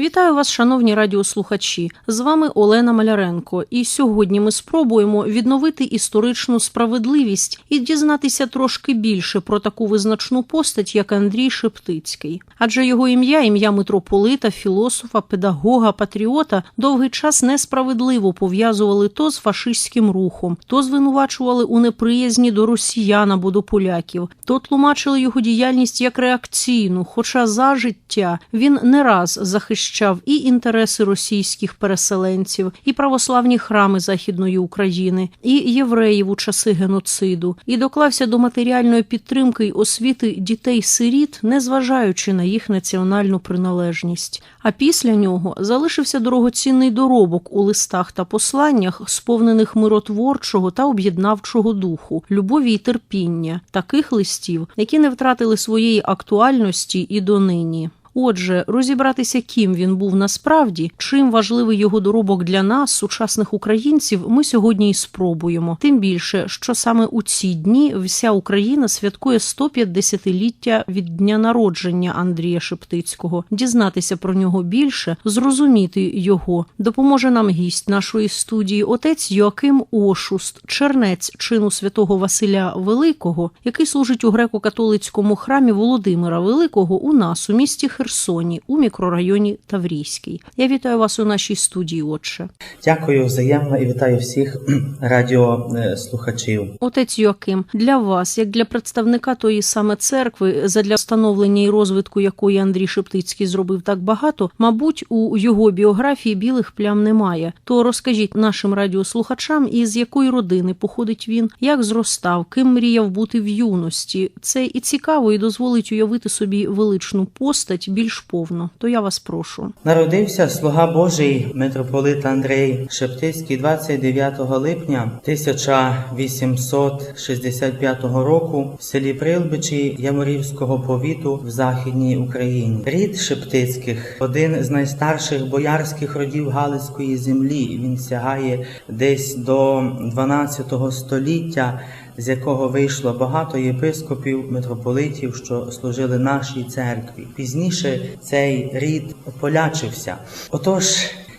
Вітаю вас, шановні радіослухачі. З вами Олена Маляренко. І сьогодні ми спробуємо відновити історичну справедливість і дізнатися трошки більше про таку визначну постать, як Андрій Шептицький. Адже його ім'я, ім'я митрополита, філософа, педагога, патріота довгий час несправедливо пов'язували то з фашистським рухом, то звинувачували у неприязні до росіян або до поляків, то тлумачили його діяльність як реакційну, хоча за життя він не раз захищав і інтереси російських переселенців, і православні храми Західної України, і євреїв у часи геноциду, і доклався до матеріальної підтримки й освіти дітей-сиріт, незважаючи на їх національну приналежність. А після нього залишився дорогоцінний доробок у листах та посланнях, сповнених миротворчого та об'єднавчого духу, любові й терпіння, таких листів, які не втратили своєї актуальності і донині. Отже, розібратися, ким він був насправді, чим важливий його доробок для нас, сучасних українців, ми сьогодні і спробуємо. Тим більше, що саме у ці дні вся Україна святкує 150-ліття від дня народження Андрія Шептицького. Дізнатися про нього більше, зрозуміти його допоможе нам гість нашої студії, отець Йоаким Ошуст, чернець чину святого Василя Великого, який служить у греко-католицькому храмі Володимира Великого у нас у місті Херсоні у мікрорайоні Таврійський. Я вітаю вас у нашій студії. Отче, Дякую взаємно і вітаю всіх радіослухачів. отець Йоаким, для вас, як для представника тої саме церкви, задля встановлення і розвитку якої Андрій Шептицький зробив так багато, мабуть, у його біографії білих плям немає. То розкажіть нашим радіослухачам, із якої родини походить він, як зростав, ким мріяв бути в юності. Це і цікаво, і дозволить уявити собі величну постать більш повно. То я вас прошу. Народився слуга Божий митрополит Андрей Шептицький 29 липня 1865 року в селі Прилбичі Яморівського повіту в Західній Україні. Рід Шептицьких один з найстарших боярських родів Галицької землі. Він сягає десь до 12 століття. З якого вийшло багато єпископів, митрополитів, що служили нашій церкві. Пізніше цей рід полячився. Отож,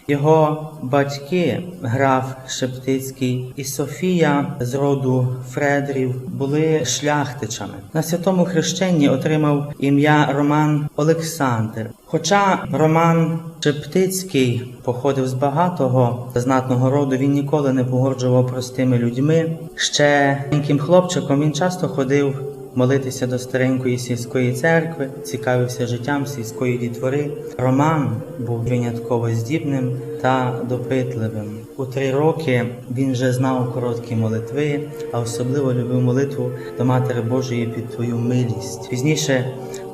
його батьки, граф Шептицький і Софія з роду Фредрів, були шляхтичами. На святому хрещенні отримав ім'я Роман Олександр. Хоча Роман Шептицький походив з багатого знатного роду, він ніколи не погоджував простими людьми. Ще маленьким хлопчиком він часто ходив молитися до старенької сільської церкви, цікавився життям сільської дітвори. Роман був винятково здібним та допитливим. У три роки він вже знав короткі молитви, а особливо любив молитву до Матері Божої під твою милість. Пізніше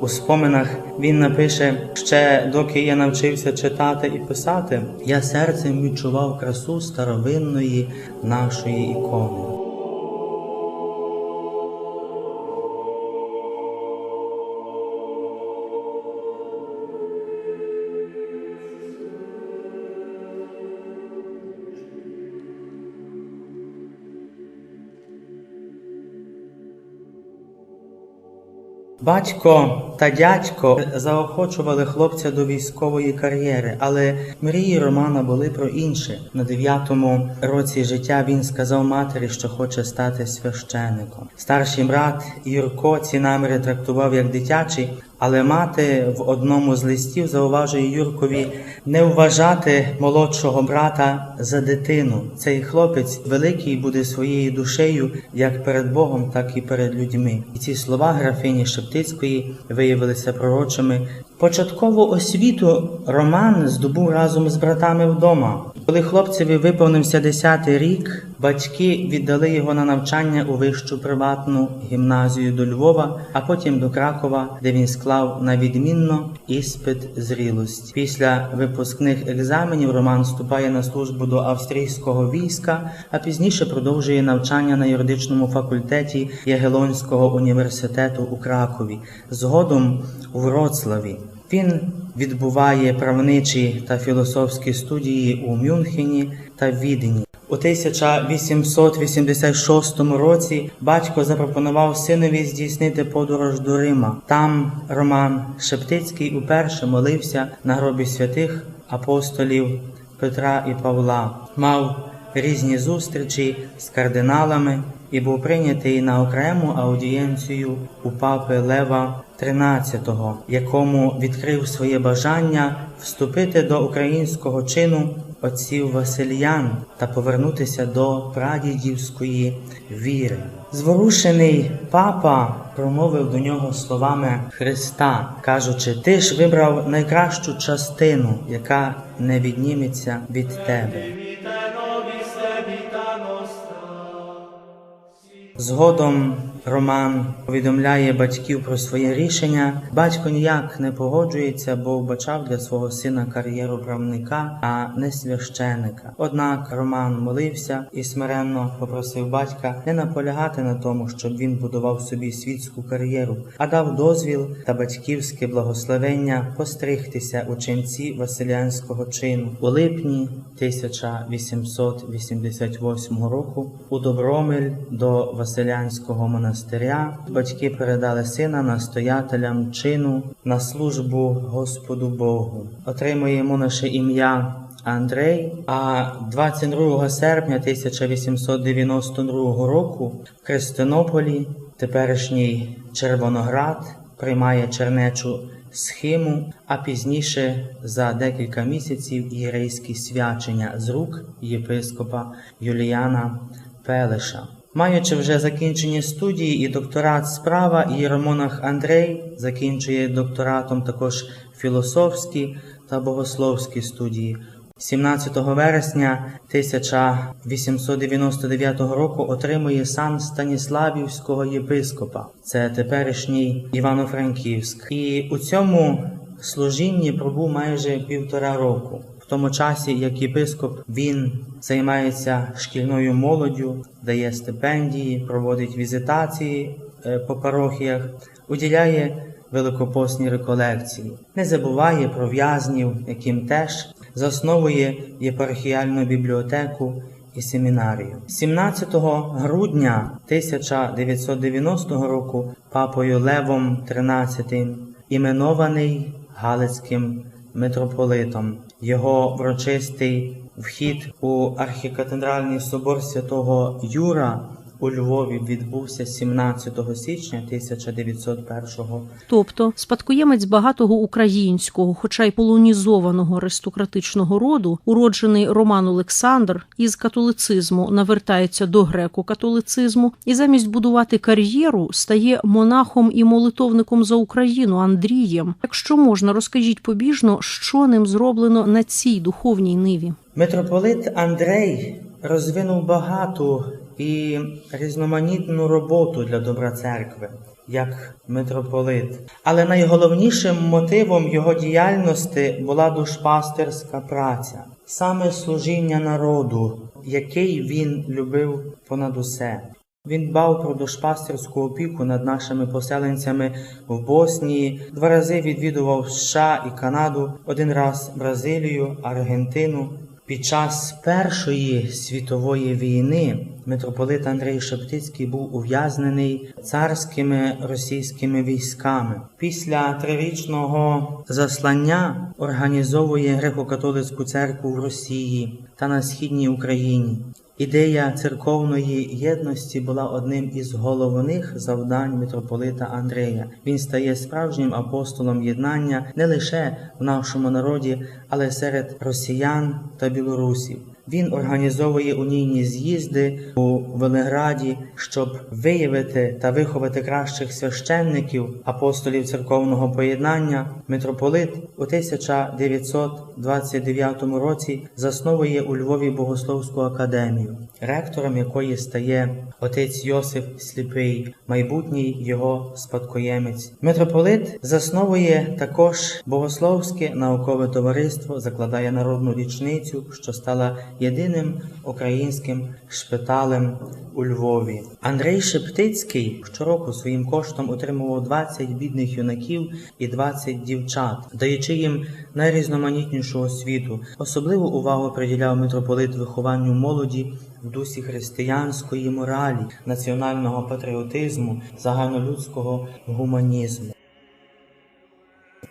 у споминах він напише ще доки я навчився читати і писати, я серцем відчував красу старовинної нашої ікони. Батько та дядько заохочували хлопця до військової кар'єри, але мрії Романа були про інше. На дев'ятому році життя він сказав матері, що хоче стати священником. Старший брат Юрко ці наміри трактував як дитячий, але мати в одному з листів зауважує Юркові не вважати молодшого брата за дитину. Цей хлопець великий буде своєю душею як перед Богом, так і перед людьми. І ці слова графині Шептицької виявилися пророчими. Початкову освіту Роман здобув разом з братами вдома. Коли хлопцеві виповнився 10-й рік, батьки віддали його на навчання у вищу приватну гімназію до Львова, а потім до Кракова, де він склав на відмінно іспит зрілості. Після випускних екзаменів Роман вступає на службу до австрійського війська, а пізніше продовжує навчання на юридичному факультеті Ягелонського університету у Кракові, згодом у Вроцлаві. Він відбуває правничі та філософські студії у Мюнхені та Відені. У 1886 році батько запропонував синові здійснити подорож до Рима. Там Роман Шептицький уперше молився на гробі святих апостолів Петра і Павла. Мав різні зустрічі з кардиналами і був прийнятий на окрему аудієнцію у папи Лева XIII, якому відкрив своє бажання вступити до українського чину отців Васильян та повернутися до прадідівської віри. Зворушений папа промовив до нього словами Христа, кажучи: Ти ж вибрав найкращу частину, яка не відніметься від тебе. Згодом Роман повідомляє батьків про своє рішення. Батько ніяк не погоджується, бо вбачав для свого сина кар'єру правника, а не священика. Однак Роман молився і смиренно попросив батька не наполягати на тому, щоб він будував собі світську кар'єру, а дав дозвіл та батьківське благословення постригтися у ченці Василянського чину у липні 1888 року у Добромель до Василянського монастиря батьки передали сина настоятелям чину на службу Господу Богу. Отримує монаше ім'я Андрей, а 22 серпня 1892 року в Христинополі, теперішній Червоноград, приймає чернечу схиму, а пізніше за декілька місяців єрейські свячення з рук єпископа Юліяна Пелеша. Маючи вже закінчені студії і докторат справа, ієромонах Андрей закінчує докторатом також філософські та богословські студії. 17 вересня 1899 року отримує сан Станіславівського єпископа, це теперішній Івано-Франківськ, і у цьому служінні пробув майже півтора року. В тому часі, як єпископ, він займається шкільною молоддю, дає стипендії, проводить візитації е, по парохіях, уділяє великопосні реколекції, не забуває про в'язнів, яким теж засновує єпархіальну бібліотеку і семінарію. 17 грудня 1990 року папою Левом XIII іменований Галицьким митрополитом. Його врочистий вхід у архікатедральний собор святого Юра у Львові відбувся 17 січня 1901 Тобто спадкоємець багатого українського, хоча й полонізованого аристократичного роду, уроджений Роман Олександр із католицизму навертається до греко-католицизму і замість будувати кар'єру стає монахом і молитовником за Україну Андрієм. Якщо можна, розкажіть побіжно, що ним зроблено на цій духовній ниві. Митрополит Андрей розвинув багату і різноманітну роботу для добра церкви, як митрополит. Але найголовнішим мотивом його діяльності була душпастерська праця, саме служіння народу, який він любив понад усе. Він дбав про душпастерську опіку над нашими поселенцями в Боснії, два рази відвідував США і Канаду, один раз Бразилію, Аргентину. Під час Першої світової війни митрополит Андрій Шептицький був ув'язнений царськими російськими військами. Після трирічного заслання організовує греко-католицьку церкву в Росії та на східній Україні. Ідея церковної єдності була одним із головних завдань митрополита Андрея. Він стає справжнім апостолом єднання не лише в нашому народі, але серед росіян та білорусів. Він організовує унійні з'їзди у Велиграді, щоб виявити та виховати кращих священників, апостолів церковного поєднання. Митрополит у 1929 році засновує у Львові богословську академію, ректором якої стає отець Йосиф Сліпий, майбутній його спадкоємець. Митрополит засновує також богословське наукове товариство, закладає народну річницю, що стала єдиним українським шпиталем у Львові. Андрей Шептицький щороку своїм коштом утримував 20 бідних юнаків і 20 дівчат, даючи їм найрізноманітнішу освіту. Особливу увагу приділяв митрополит вихованню молоді в дусі християнської моралі, національного патріотизму, загальнолюдського гуманізму.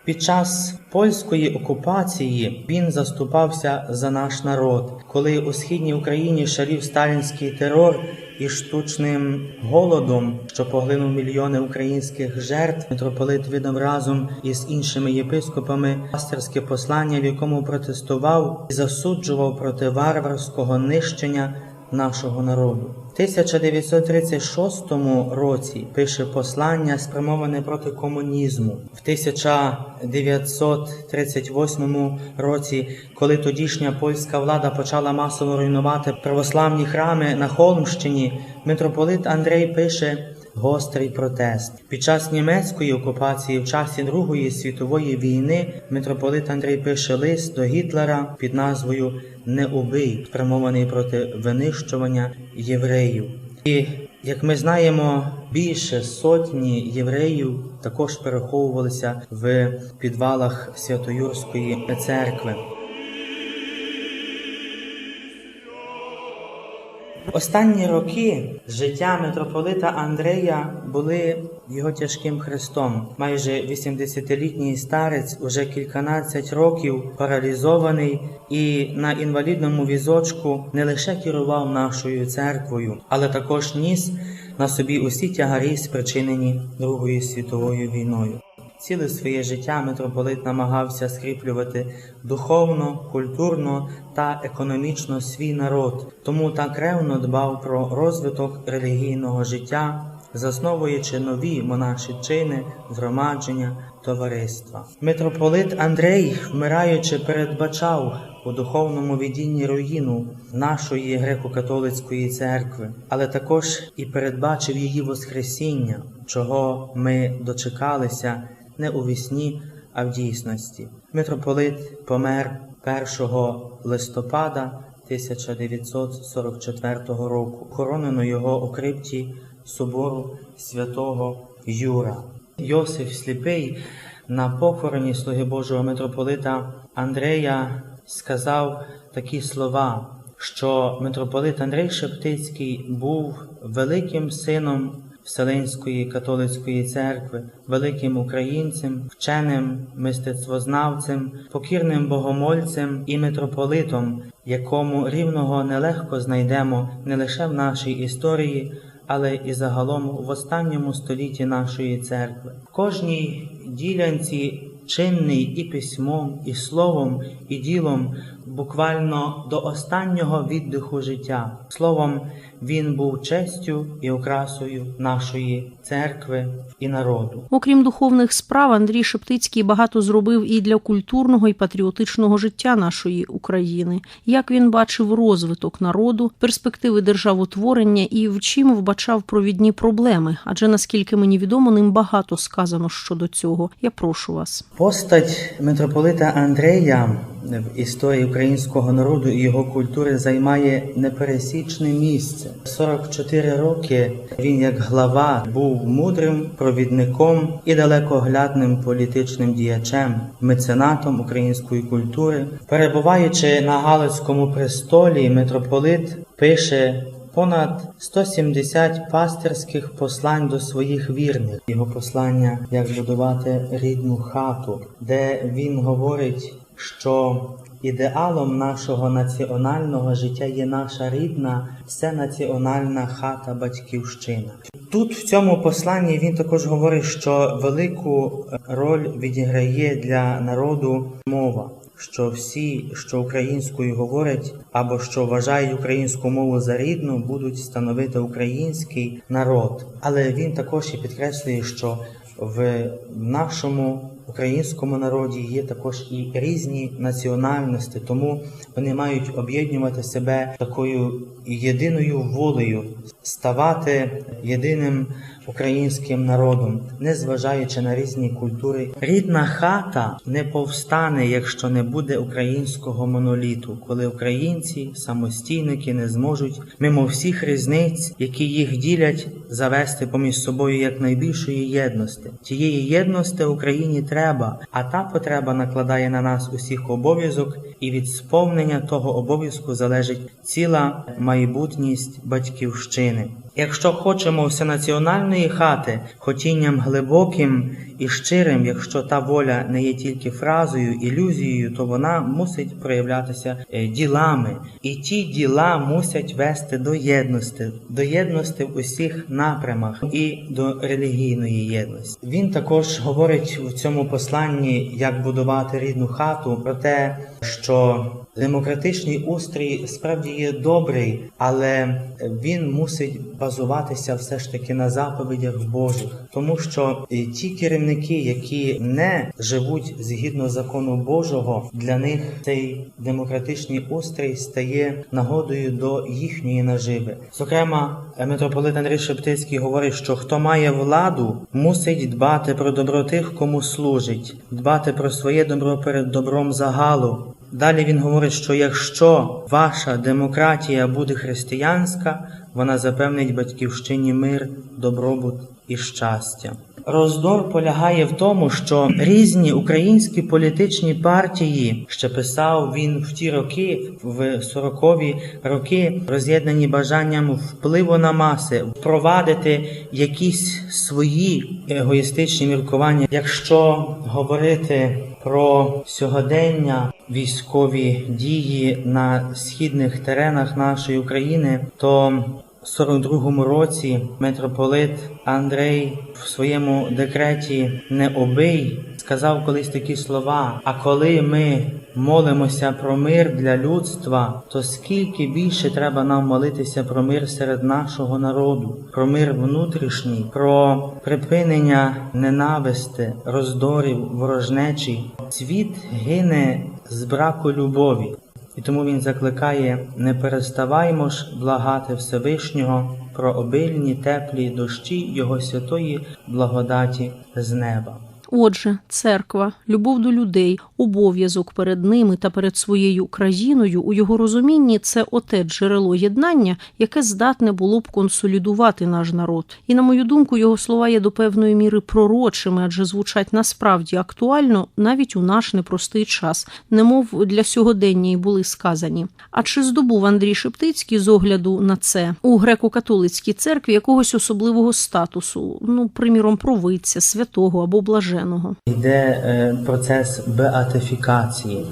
Під час польської окупації він заступався за наш народ, коли у східній Україні шарів сталінський терор і штучним голодом, що поглинув мільйони українських жертв, митрополит видав разом із іншими єпископами пасторське послання, в якому протестував і засуджував проти варварського нищення нашого народу. В 1936 році пише послання, спрямоване проти комунізму. В 1938 році, коли тодішня польська влада почала масово руйнувати православні храми на Холмщині, митрополит Андрей пише гострий протест. Під час німецької окупації, в часі Другої світової війни, митрополит Андрей пише лист до Гітлера під назвою Не убий, спрямований проти винищування євреїв. І як ми знаємо, більше сотні євреїв також переховувалися в підвалах Святоюрської церкви. Останні роки життя митрополита Андрея були його тяжким хрестом. Майже 80-літній старець уже кільканадцять років паралізований і на інвалідному візочку не лише керував нашою церквою, але також ніс на собі усі тягарі, спричинені Другою світовою війною. Ціле своє життя митрополит намагався скріплювати духовно, культурно та економічно свій народ, тому так ревно дбав про розвиток релігійного життя, засновуючи нові монаші чини, згромадження, товариства. Митрополит Андрей, вмираючи, передбачав у духовному відінні руїну нашої греко-католицької церкви, але також і передбачив її Воскресіння, чого ми дочекалися не у вісні, а в дійсності. Митрополит помер 1 листопада 1944 року. Хоронено його у крипті собору святого Юра. Йосиф Сліпий на похороні слуги Божого митрополита Андрея сказав такі слова, що митрополит Андрей Шептицький був великим сином Вселенської католицької церкви, великим українцем, вченим мистецтвознавцем, покірним богомольцем і митрополитом, якому рівного нелегко знайдемо не лише в нашій історії, але і загалом в останньому столітті нашої церкви. В кожній ділянці чинний і письмом, і словом, і ділом, буквально до останнього віддиху життя. Словом, він був честю і окрасою нашої церкви і народу. Окрім духовних справ, Андрій Шептицький багато зробив і для культурного і патріотичного життя нашої України. Як він бачив розвиток народу, перспективи державотворення і в чим вбачав провідні проблеми? Адже наскільки мені відомо, ним багато сказано щодо цього. Я прошу вас. Постать митрополита Андрея в історії українського народу і його культури займає непересічне місце. 44 роки він, як глава, був мудрим провідником і далекоглядним політичним діячем, меценатом української культури. Перебуваючи на Галицькому престолі, митрополит пише. Понад 170 пастирських послань до своїх вірних. Його послання як будувати рідну хату, де він говорить, що ідеалом нашого національного життя є наша рідна, всенаціональна хата батьківщина. Тут в цьому посланні він також говорить, що велику роль відіграє для народу мова що всі, що українською говорять або що вважають українську мову за рідну, будуть становити український народ. Але він також і підкреслює, що в нашому українському народі є також і різні національності, тому вони мають об'єднувати себе такою єдиною волею, ставати єдиним українським народом, незважаючи на різні культури. Рідна хата не повстане, якщо не буде українського моноліту, коли українці, самостійники, не зможуть мимо всіх різниць, які їх ділять, завести поміж собою як найбільшої єдності. Тієї єдності Україні треба, а та потреба накладає на нас усіх обов'язок, і від сповнення того обов'язку залежить ціла майбутність батьківщини. Якщо хочемо всенаціональної хати, хотінням глибоким і щирим, якщо та воля не є тільки фразою, ілюзією, то вона мусить проявлятися е, ділами. І ті діла мусять вести до єдності, до єдності в усіх напрямах і до релігійної єдності. Він також говорить в цьому посланні, як будувати рідну хату, про те, що демократичний устрій справді є добрий, але він мусить базуватися все ж таки на заповідях Божих, тому що ті керівники, які не живуть згідно закону Божого, для них цей демократичний устрій стає нагодою до їхньої наживи. Зокрема, митрополит Андрій Шептицький говорить, що хто має владу, мусить дбати про добро тих, кому служить, дбати про своє добро перед добром загалу. Далі він говорить, що якщо ваша демократія буде християнська, вона запевнить батьківщині мир, добробут і щастя. Роздор полягає в тому, що різні українські політичні партії, ще писав він в ті роки, в 40-ві роки, роз'єднані бажанням впливу на маси, впровадити якісь свої егоїстичні міркування. Якщо говорити про сьогодення військові дії на східних теренах нашої України, то в 42-му році митрополит Андрей в своєму декреті не обий сказав колись такі слова: а коли ми молимося про мир для людства, то скільки більше треба нам молитися про мир серед нашого народу, про мир внутрішній, про припинення ненависти, роздорів, ворожнечі. Світ гине з браку любові. І тому він закликає: не переставаймо ж благати Всевишнього про обильні теплі дощі Його святої благодаті з неба. Отже, церква, любов до людей, обов'язок перед ними та перед своєю країною у його розумінні це оте джерело єднання, яке здатне було б консолідувати наш народ. І на мою думку, його слова є до певної міри пророчими, адже звучать насправді актуально навіть у наш непростий час, немов для сьогодення й були сказані. А чи здобув Андрій Шептицький з огляду на це у греко-католицькій церкві якогось особливого статусу, ну приміром провидця, святого або блаженого? Йде е, процес беатифікації.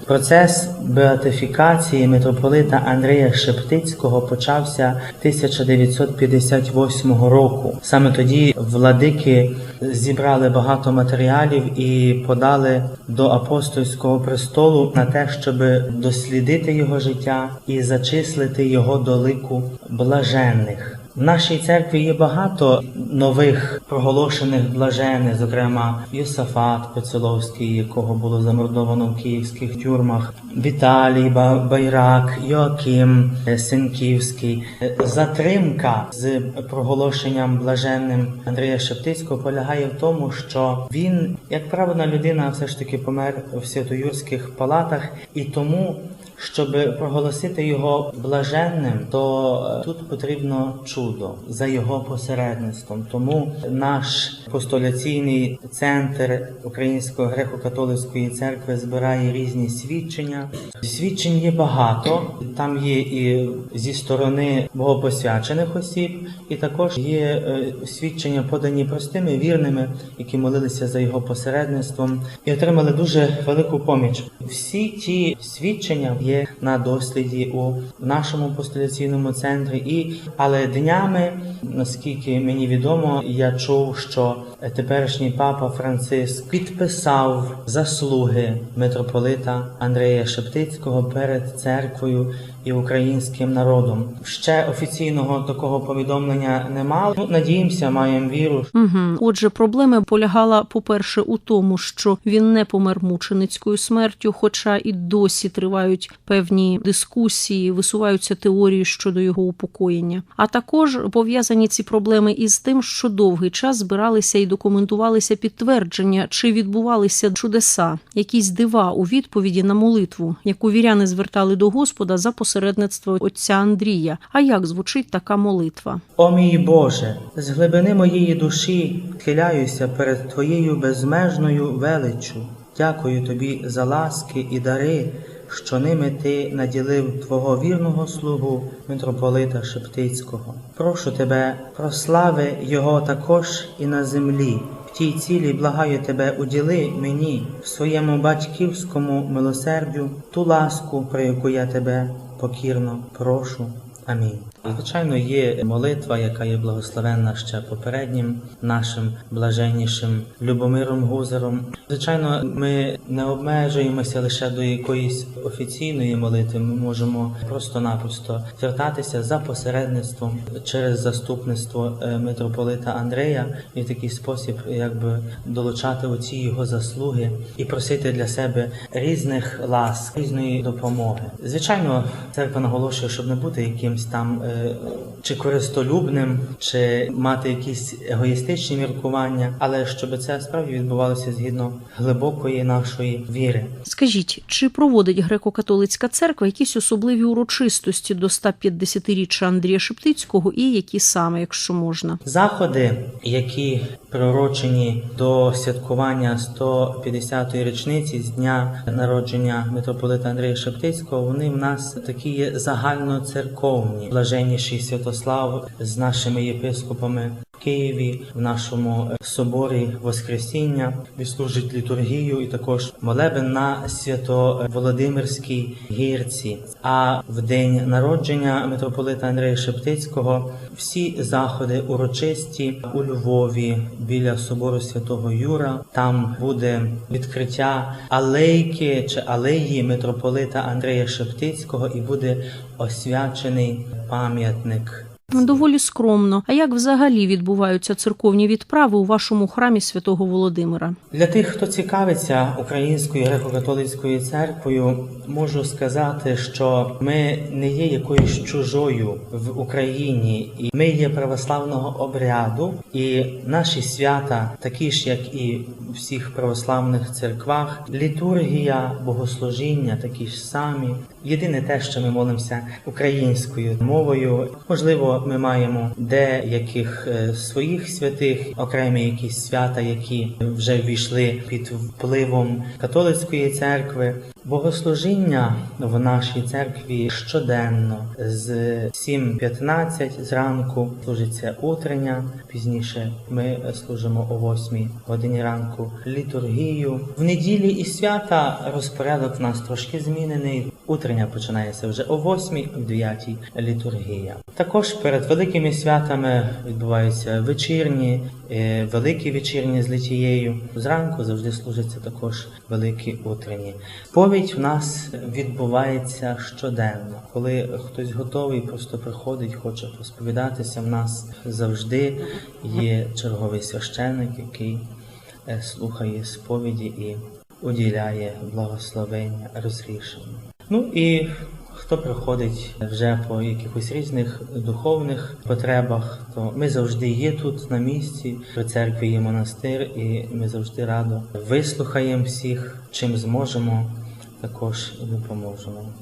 Процес беатифікації митрополита Андрія Шептицького почався 1958 року. Саме тоді владики зібрали багато матеріалів і подали до апостольського престолу на те, щоб дослідити його життя і зачислити його до лику блаженних. В нашій церкві є багато нових проголошених блажених, зокрема Йосафат Пецеловський, якого було замордовано в київських тюрмах, Віталій Ба- Байрак, Йоаким е, Сенківський. Е, Затримка з проголошенням блаженним Андрія Шептицького полягає в тому, що він, як правильна людина, все ж таки помер в святоюрських палатах, і тому щоб проголосити його блаженним, то е, тут потрібно чудо за його посередництвом. Тому наш апостоляційний центр Української греко-католицької церкви збирає різні свідчення. Свідчень є багато. Там є і зі сторони богопосвячених осіб, і також є е, свідчення, подані простими вірними, які молилися за його посередництвом і отримали дуже велику поміч. Всі ті свідчення є на досліді у нашому постуляційному центрі. І але днями, наскільки мені відомо, я чув, що теперішній папа Франциск підписав заслуги митрополита Андрея Шептицького перед церквою і українським народом. Ще офіційного такого повідомлення немає. Ну, надіємося, маємо віру, Угу. Отже, проблема полягала, по-перше, у тому, що він не помер мученицькою смертю, хоча і досі тривають певні дискусії, висуваються теорії щодо його упокоєння. А також пов'язані ці проблеми із тим, що довгий час збиралися і документувалися підтвердження, чи відбувалися чудеса, якісь дива у відповіді на молитву, яку віряни звертали до Господа за посередництво отця Андрія. А як звучить така молитва? О мій Боже, з глибини моєї душі схиляюся перед Твоєю безмежною величчю. Дякую Тобі за ласки і дари, що ними Ти наділив Твого вірного слугу митрополита Шептицького. Прошу Тебе, прослави Його також і на землі. В тій цілі благаю Тебе, уділи мені в своєму батьківському милосердю ту ласку, про яку я Тебе покірно прошу. Амінь. Звичайно, є молитва, яка є благословенна ще попереднім нашим блаженнішим Любомиром Гузером. Звичайно, ми не обмежуємося лише до якоїсь офіційної молитви. Ми можемо просто-напросто звертатися за посередництвом через заступництво е, митрополита Андрея і в такий спосіб, якби долучати оці його заслуги і просити для себе різних ласк, різної допомоги. Звичайно, церква наголошує, щоб не бути якимсь там е, чи користолюбним, чи мати якісь егоїстичні міркування, але щоб це справді відбувалося згідно глибокої нашої віри. Скажіть, чи проводить греко-католицька церква якісь особливі урочистості до 150-річчя Андрія Шептицького і які саме, якщо можна? Заходи, які приурочені до святкування 150-ї річниці з дня народження митрополита Андрія Шептицького, вони в нас такі загальноцерковні. Блаженніший Святослав з нашими єпископами в Києві, в нашому е, соборі Воскресіння відслужить літургію і також молебен на свято-Володимирській гірці. А в день народження митрополита Андрея Шептицького всі заходи урочисті у Львові біля собору святого Юра. Там буде відкриття алейки чи алеї митрополита Андрея Шептицького і буде освячений пам'ятник. Доволі скромно. А як взагалі відбуваються церковні відправи у вашому храмі святого Володимира? Для тих, хто цікавиться українською греко-католицькою церквою, можу сказати, що ми не є якоюсь чужою в Україні, і ми є православного обряду, і наші свята, такі ж як і в всіх православних церквах, літургія, богослужіння такі ж самі. Єдине те, що ми молимося українською мовою. Можливо, ми маємо деяких е, своїх святих, окремі якісь свята, які вже ввійшли під впливом католицької церкви. Богослужіння в нашій церкві щоденно з 7.15 зранку служиться утрення. Пізніше ми служимо о 8 годині ранку літургію. В неділі і свята розпорядок в нас трошки змінений. Утрення починається вже о 8, в 9 літургія. Також перед великими святами відбуваються вечірні, е, великі вечірні з літією. Зранку завжди служаться також великі утренні. Сповідь в нас відбувається щоденно. Коли хтось готовий, просто приходить, хоче посповідатися. В нас завжди є черговий священник, який е, слухає сповіді і уділяє благословення, розрішення. Ну і хто приходить вже по якихось різних духовних потребах, то ми завжди є тут на місці. При церкві є монастир, і ми завжди радо вислухаємо всіх, чим зможемо, також допоможемо.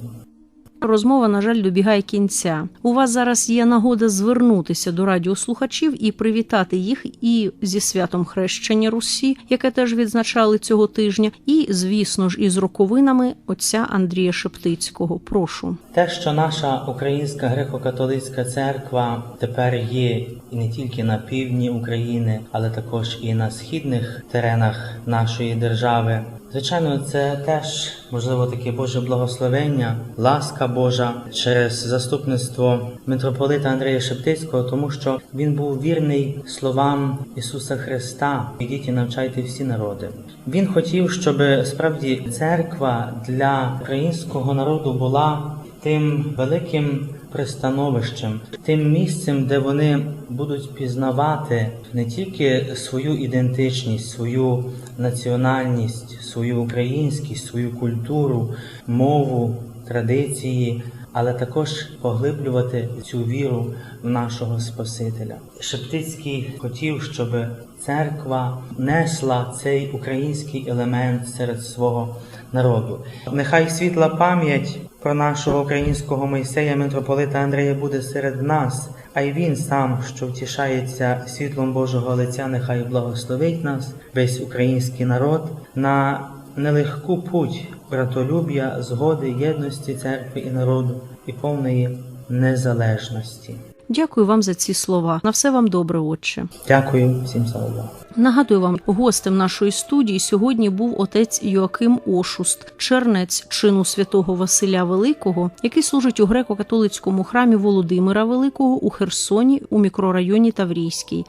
Розмова, на жаль, добігає кінця. У вас зараз є нагода звернутися до радіослухачів і привітати їх і зі святом хрещення Русі, яке теж відзначали цього тижня, і, звісно ж, із роковинами отця Андрія Шептицького. Прошу. Те, що наша українська греко-католицька церква тепер є і не тільки на півдні України, але також і на східних теренах нашої держави. Звичайно, це теж можливо таке Боже благословення, ласка Божа через заступництво митрополита Андрея Шептицького, тому що він був вірний словам Ісуса Христа. Ідіть і навчайте всі народи. Він хотів, щоб справді церква для українського народу була тим великим пристановищем, тим місцем, де вони будуть пізнавати не тільки свою ідентичність, свою національність, свою українськість, свою культуру, мову, традиції, але також поглиблювати цю віру в нашого Спасителя. Шептицький хотів, щоб церква несла цей український елемент серед свого народу. Нехай світла пам'ять про нашого українського Мойсея митрополита Андрея буде серед нас, а й він сам, що втішається світлом Божого лиця, нехай благословить нас, весь український народ, на нелегку путь братолюб'я, згоди, єдності церкви і народу і повної незалежності. Дякую вам за ці слова. На все вам добре, отче. Дякую всім за увагу. Нагадую вам, гостем нашої студії сьогодні був отець Йоаким Ошуст, чернець чину святого Василя Великого, який служить у греко-католицькому храмі Володимира Великого у Херсоні у мікрорайоні Таврійський.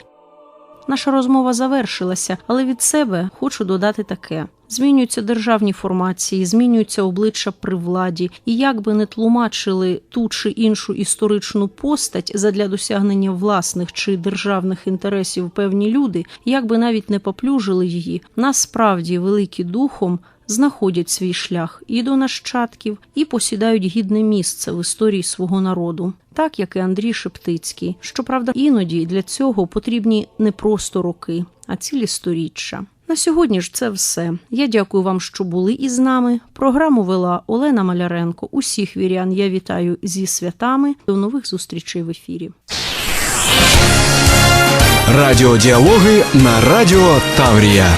Наша розмова завершилася, але від себе хочу додати таке: змінюються державні формації, змінюються обличчя при владі, і як би не тлумачили ту чи іншу історичну постать задля досягнення власних чи державних інтересів певні люди, як би навіть не поплюжили її, насправді великі духом. Знаходять свій шлях і до нащадків, і посідають гідне місце в історії свого народу, так як і Андрій Шептицький. Щоправда, іноді для цього потрібні не просто роки, а цілі сторіччя. На сьогодні ж це все. Я дякую вам, що були із нами. Програму вела Олена Маляренко. Усіх вірян я вітаю зі святами. До нових зустрічей в ефірі. Радіодіалоги на Радіо Таврія.